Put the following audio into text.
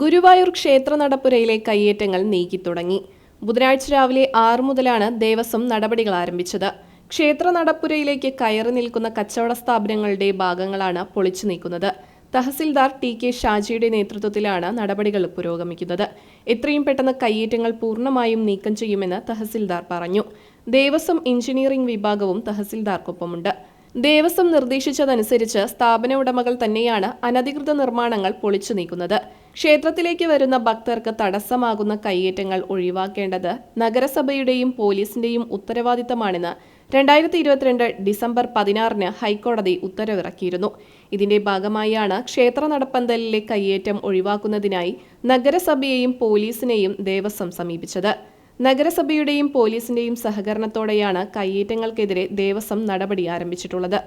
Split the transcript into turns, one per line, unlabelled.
ഗുരുവായൂർ ക്ഷേത്ര നടപ്പുരയിലെ കയ്യേറ്റങ്ങൾ നീക്കി തുടങ്ങി. ബുധനാഴ്ച രാവിലെ ആറ് മുതലാണ് ദേവസ്വം നടപടികൾ ആരംഭിച്ചത്. ക്ഷേത്ര നടപ്പുരയിലേക്ക് കയറി നിൽക്കുന്ന കച്ചവട സ്ഥാപനങ്ങളുടെ ഭാഗങ്ങളാണ് പൊളിച്ചു നീക്കുന്നത്. തഹസിൽദാർ ടി കെ ഷാജിയുടെ നേതൃത്വത്തിലാണ് നടപടികൾ പുരോഗമിക്കുന്നത്. എത്രയും പെട്ടെന്ന് കയ്യേറ്റങ്ങൾ പൂർണമായും നീക്കം ചെയ്യുമെന്ന് തഹസിൽദാർ പറഞ്ഞു. ദേവസ്വം എഞ്ചിനീയറിംഗ് വിഭാഗവും തഹസിൽദാർക്കൊപ്പമുണ്ട്. ദേവസ്വം നിർദ്ദേശിച്ചതനുസരിച്ച് സ്ഥാപന ഉടമകൾ തന്നെയാണ് അനധികൃത നിർമ്മാണങ്ങൾ പൊളിച്ചു നീക്കുന്നത്. ക്ഷേത്രത്തിലേക്ക് വരുന്ന ഭക്തർക്ക് തടസ്സമാകുന്ന കയ്യേറ്റങ്ങൾ ഒഴിവാക്കേണ്ടത് നഗരസഭയുടെയും പോലീസിന്റെയും ഉത്തരവാദിത്തമാണെന്ന് രണ്ടായിരത്തി ഇരുപത്തിരണ്ട് ഡിസംബർ പതിനാറിന് ഹൈക്കോടതി ഉത്തരവിറക്കിയിരുന്നു. ഇതിന്റെ ഭാഗമായാണ് ക്ഷേത്ര നടപ്പന്തലിലെ കയ്യേറ്റം ഒഴിവാക്കുന്നതിനായി നഗരസഭയെയും പോലീസിനെയും ദേവസ്വം സമീപിച്ചത്. നഗരസഭയുടെയും പോലീസിന്റെയും സഹകരണത്തോടെയാണ് കയ്യേറ്റങ്ങൾക്കെതിരെ ദേവസ്വം നടപടി ആരംഭിച്ചിട്ടുള്ളത്